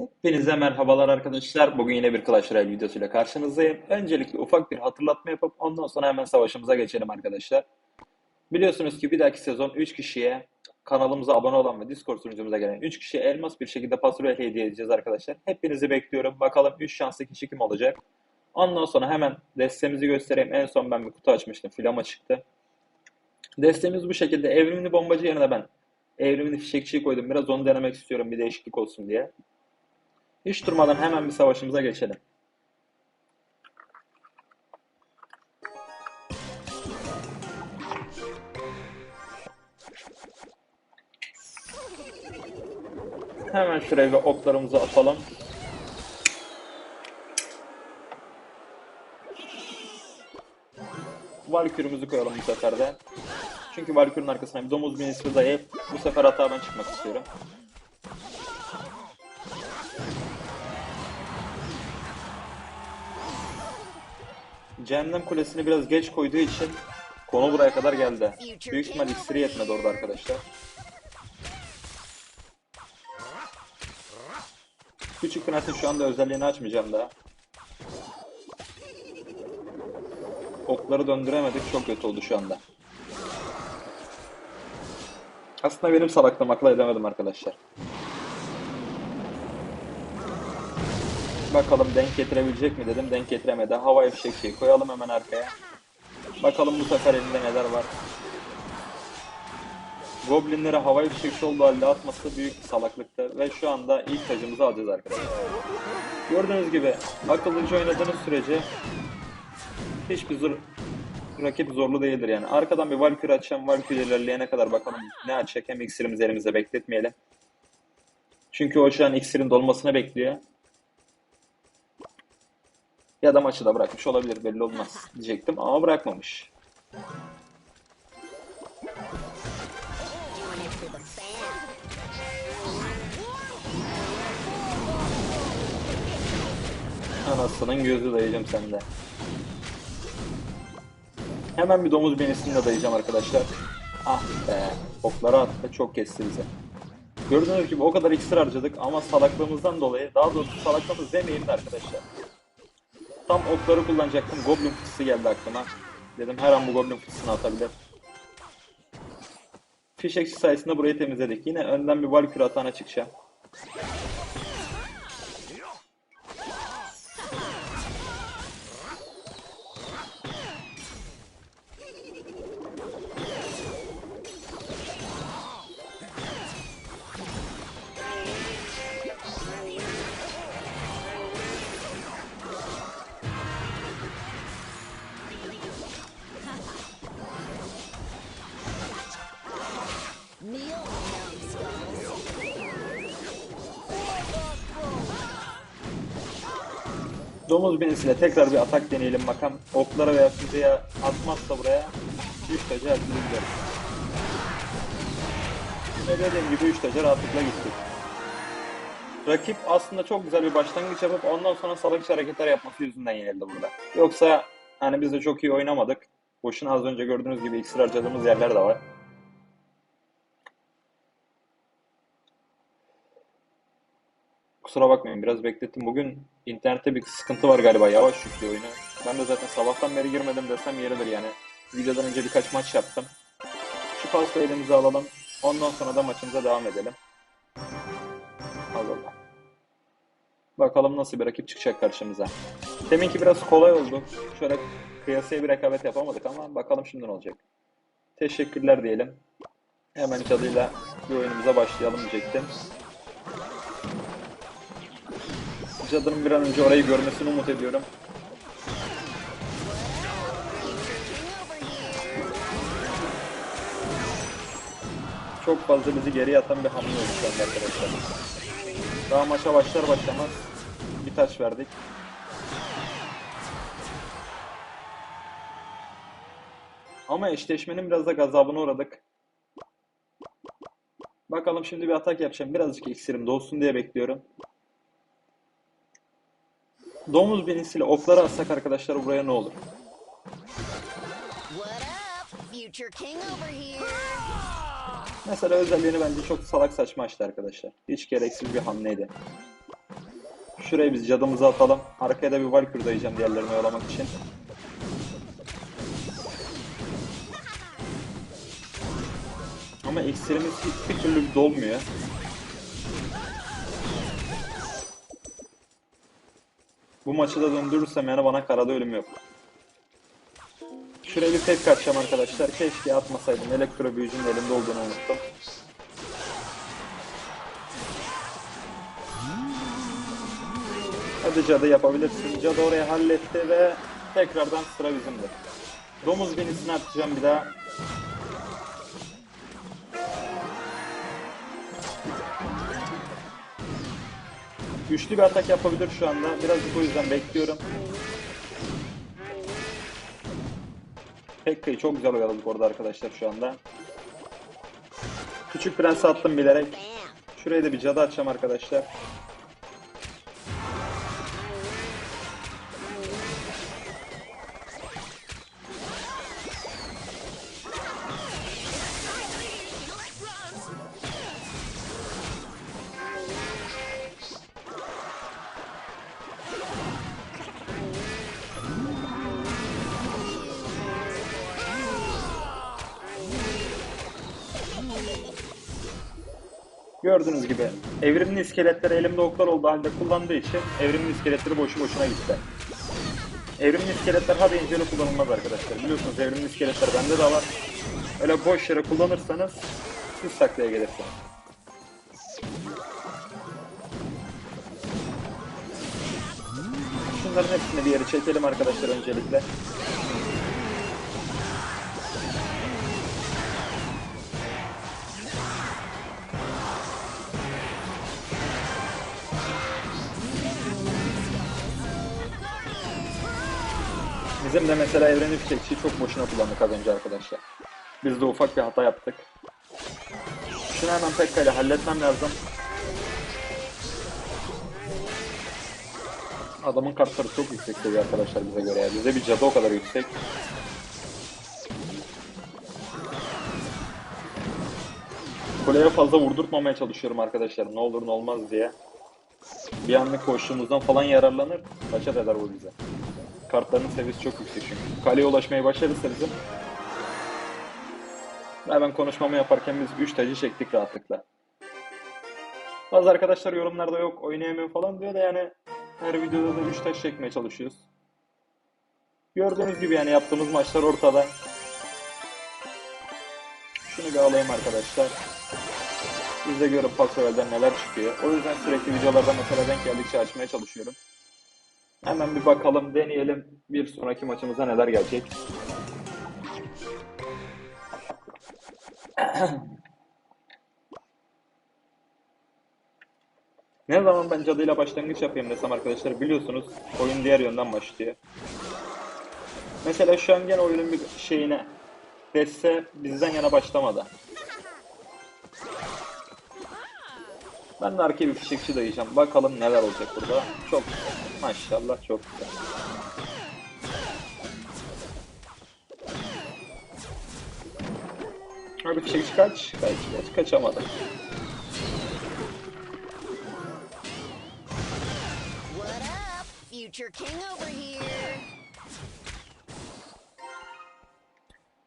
Hepinize merhabalar arkadaşlar. Bugün yine bir Clash Royale videosuyla karşınızdayım. Öncelikle ufak bir hatırlatma yapıp ondan sonra hemen savaşımıza geçelim arkadaşlar. Biliyorsunuz ki bir dahaki sezon 3 kişiye kanalımıza abone olan ve Discord sunucumuza gelen 3 kişiye elmas bir şekilde Pascal hediye edeceğiz arkadaşlar. Hepinizi bekliyorum. Bakalım 3 şanslı kişi kim olacak? Ondan sonra hemen destemizi göstereyim. En son ben bir kutu açmıştım. Filama çıktı. Destemiz bu şekilde. Evrimli bombacı yerine ben evrimli fişekçiyi koydum. Biraz onu denemek istiyorum bir değişiklik olsun diye. Hiç durmadan hemen bir savaşımıza geçelim. Hemen şuraya bir oklarımızı atalım. Valkürümüzü koyalım bu sefer de. Çünkü Valkür'ün arkasına domuz binisi dayayıp bu sefer hatadan çıkmak istiyorum. Cehennem Kulesi'ni biraz geç koyduğu için konu buraya kadar geldi. Büyük ihtimal iksiri yetmedi orada arkadaşlar. Küçük Kınat'ın şu anda özelliğini açmayacağım daha. Okları döndüremedik. Çok kötü oldu şu anda. Aslında benim salaklığım akla edemedim arkadaşlar. Bakalım denk getirebilecek mi dedim. Denk getiremedi. Hava fişekçiyi koyalım hemen arkaya. Bakalım bu sefer elinde neler var. Goblinlere havai fişekçi olduğu halde atması büyük bir salaklıktı. Ve şu anda ilk tacımızı alacağız arkadaşlar. Gördüğünüz gibi akıllıca oynadığınız sürece hiçbir zor rakip zorlu değildir yani. Arkadan bir Valkyrie açacağım. Valkyrie ilerleyene kadar bakalım ne açacak. Hem iksirimizi elimizde bekletmeyelim. Çünkü o şu an iksirin dolmasını bekliyor. Ya da maçı da bırakmış olabilir belli olmaz diyecektim ama bırakmamış. Anasının gözü dayayacağım sende. Hemen bir domuz benisini de dayayacağım arkadaşlar. Ah be. Okları attı. Çok kesti bize. Gördüğünüz gibi o kadar iksir harcadık ama salaklığımızdan dolayı daha doğrusu salaklığımız demeyelim de arkadaşlar. Tam okları kullanacaktım. Goblin fıçısı geldi aklıma. Dedim her an bu goblin fıçısını atabilir. Fişekçi sayesinde burayı temizledik. Yine önden bir Valkyrie atağına çıkacağım. Domuz binisiyle tekrar bir atak deneyelim bakalım. Oklara veya füzeye atmazsa buraya 3 tacı her türlü. Ve dediğim gibi 3 tacı rahatlıkla gittik. Rakip aslında çok güzel bir başlangıç yapıp ondan sonra salakçı hareketler yapması yüzünden yenildi burada. Yoksa hani biz de çok iyi oynamadık. Boşuna az önce gördüğünüz gibi iksir harcadığımız yerler de var. Kusura bakmayın biraz beklettim. Bugün internette bir sıkıntı var galiba. Yavaş yüklüyor oyunu. Ben de zaten sabahtan beri girmedim desem yeridir yani. Videodan önce birkaç maç yaptım. Şu pasta elimize alalım. Ondan sonra da maçımıza devam edelim. Allah. Bakalım nasıl bir rakip çıkacak karşımıza. Deminki biraz kolay oldu. Şöyle kıyasaya bir rekabet yapamadık ama bakalım şimdi ne olacak. Teşekkürler diyelim. Hemen cadıyla bir oyunumuza başlayalım diyecektim. Cadının bir an önce orayı görmesini umut ediyorum. Çok fazla bizi geriye atan bir hamle oldu şu anda arkadaşlar. Daha maça başlar başlamaz bir taç verdik. Ama eşleşmenin biraz da gazabına uğradık. Bakalım şimdi bir atak yapacağım. Birazcık iksirim dolsun diye bekliyorum. Domuz binisiyle okları atsak arkadaşlar buraya ne olur? Mesela özelliğini bence çok salak saçma açtı arkadaşlar. Hiç gereksiz bir hamleydi. Şuraya biz cadımızı atalım. Arkaya da bir Valkyrie dayayacağım diğerlerini oyalamak için. Ama iksirimiz hiçbir türlü dolmuyor. Bu maçı da döndürürsem yani bana karada ölüm yok. Şuraya bir tek kaçacağım arkadaşlar. Keşke atmasaydım. Elektro büyücünün elinde olduğunu unuttum. Hadi cadı yapabilirsin. Cadı orayı halletti ve tekrardan sıra bizimde. Domuz binisini atacağım bir daha. Güçlü bir atak yapabilir şu anda. Birazcık o yüzden bekliyorum. Pekka'yı çok güzel oyaladık orada arkadaşlar şu anda. Küçük prensi attım bilerek. Şuraya da bir cadı açacağım arkadaşlar. Gördüğünüz gibi evrimli iskeletleri elimde oklar olduğu halde kullandığı için evrimli iskeletleri boşu boşuna gitti. Evrimli iskeletler ha öyle kullanılmaz arkadaşlar. Biliyorsunuz evrimli iskeletler bende de var. Öyle boş yere kullanırsanız siz saklaya gelirsiniz. Şunların hepsini bir yere çekelim arkadaşlar öncelikle. Bizim de mesela evreni fişekçiyi çok boşuna kullandık az önce arkadaşlar. Biz de ufak bir hata yaptık. Şunu hemen Pekka ile halletmem lazım. Adamın kartları çok yüksek seviye arkadaşlar bize göre ya. Bize bir cadı o kadar yüksek. Kuleye fazla vurdurtmamaya çalışıyorum arkadaşlar. Ne olur ne olmaz diye. Bir anlık koştuğumuzdan falan yararlanır. Kaçar eder bu bize. Kartların seviyesi çok yüksek çünkü. Kaleye ulaşmaya başarırsa bizim. Ben konuşmamı yaparken biz 3 tacı çektik rahatlıkla. Bazı arkadaşlar yorumlarda yok oynayamıyorum falan diyor da yani her videoda da 3 taş çekmeye çalışıyoruz. Gördüğünüz gibi yani yaptığımız maçlar ortada. Şunu bir alayım arkadaşlar. Biz de görün Pasovel'den neler çıkıyor. O yüzden sürekli videolarda mesela denk geldikçe açmaya çalışıyorum. Hemen bir bakalım, deneyelim. Bir sonraki maçımıza neler gelecek. ne zaman ben cadıyla başlangıç yapayım desem arkadaşlar biliyorsunuz oyun diğer yönden başlıyor. Mesela şu an gene oyunun bir şeyine desse bizden yana başlamadı. Ben de arkaya bir fişekçi dayayacağım. Bakalım neler olacak burada. Çok güzel. Maşallah çok güzel. Abi fişekçi kaç. Kaç kaç kaçamadı.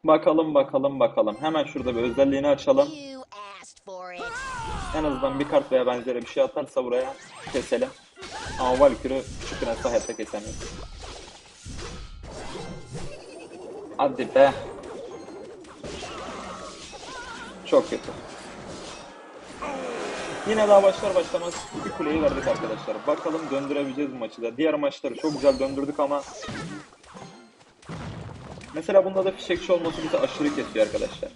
Bakalım bakalım bakalım. Hemen şurada bir özelliğini açalım. En azından bir kart veya benzeri bir şey atarsa buraya keselim. Ama Valkyrie küçük prensi hayatta kesemeyiz. Hadi be. Çok kötü. Yine daha başlar başlamaz bir kuleyi verdik arkadaşlar. Bakalım döndürebileceğiz bu maçı da. Diğer maçları çok güzel döndürdük ama Mesela bunda da fişekçi olması bizi aşırı kesiyor arkadaşlar.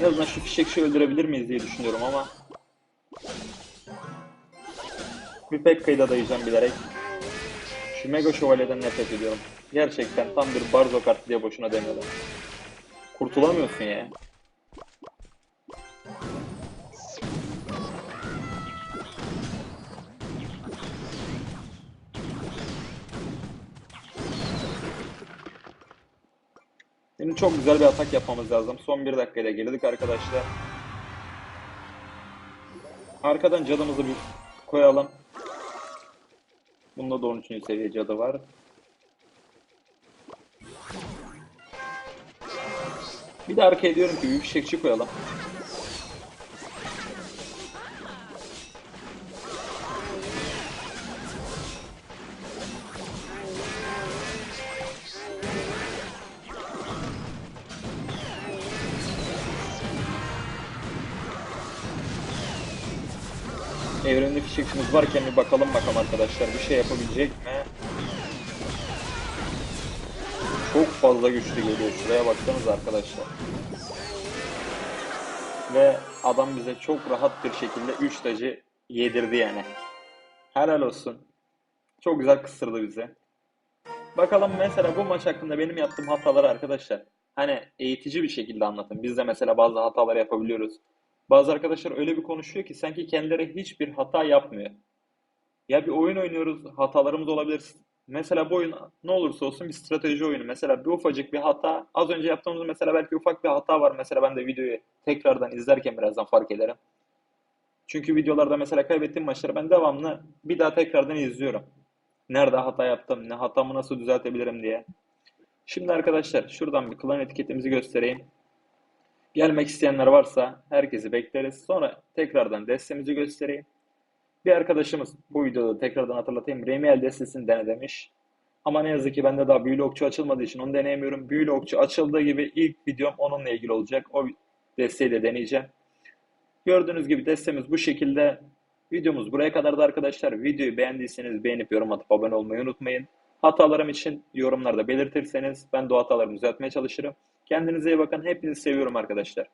En azından şu fişekçi öldürebilir miyiz diye düşünüyorum ama bir Pekka'yı da dayayacağım bilerek. Şu Mega Şövalye'den nefret ediyorum. Gerçekten tam bir Barzo kartı diye boşuna demiyorlar. Kurtulamıyorsun ya. Şimdi çok güzel bir atak yapmamız lazım. Son bir dakikaya girdik arkadaşlar. Arkadan cadımızı bir koyalım. Bunda da 13. seviye cadı var. Bir de arkaya diyorum ki büyük fişekçi koyalım. Evrenli fişekçimiz varken bir bakalım bakalım arkadaşlar bir şey yapabilecek mi? Çok fazla güçlü geliyor. Şuraya baksanız arkadaşlar. Ve adam bize çok rahat bir şekilde 3 tacı yedirdi yani. Helal olsun. Çok güzel kıstırdı bize. Bakalım mesela bu maç hakkında benim yaptığım hataları arkadaşlar. Hani eğitici bir şekilde anlatın. Biz de mesela bazı hatalar yapabiliyoruz. Bazı arkadaşlar öyle bir konuşuyor ki sanki kendileri hiçbir hata yapmıyor. Ya bir oyun oynuyoruz, hatalarımız olabilir. Mesela bu oyun ne olursa olsun bir strateji oyunu. Mesela bir ufacık bir hata, az önce yaptığımız mesela belki ufak bir hata var. Mesela ben de videoyu tekrardan izlerken birazdan fark ederim. Çünkü videolarda mesela kaybettiğim maçları ben devamlı bir daha tekrardan izliyorum. Nerede hata yaptım, ne hatamı nasıl düzeltebilirim diye. Şimdi arkadaşlar şuradan bir klan etiketimizi göstereyim. Gelmek isteyenler varsa herkesi bekleriz. Sonra tekrardan destemizi göstereyim. Bir arkadaşımız bu videoda tekrardan hatırlatayım. Remiel destesini dene demiş. Ama ne yazık ki bende daha büyülü okçu açılmadığı için onu deneyemiyorum. Büyülü okçu açıldığı gibi ilk videom onunla ilgili olacak. O desteği de deneyeceğim. Gördüğünüz gibi destemiz bu şekilde. Videomuz buraya kadardı arkadaşlar. Videoyu beğendiyseniz beğenip yorum atıp abone olmayı unutmayın. Hatalarım için yorumlarda belirtirseniz ben de o hatalarımı düzeltmeye çalışırım. Kendinize iyi bakın. Hepinizi seviyorum arkadaşlar.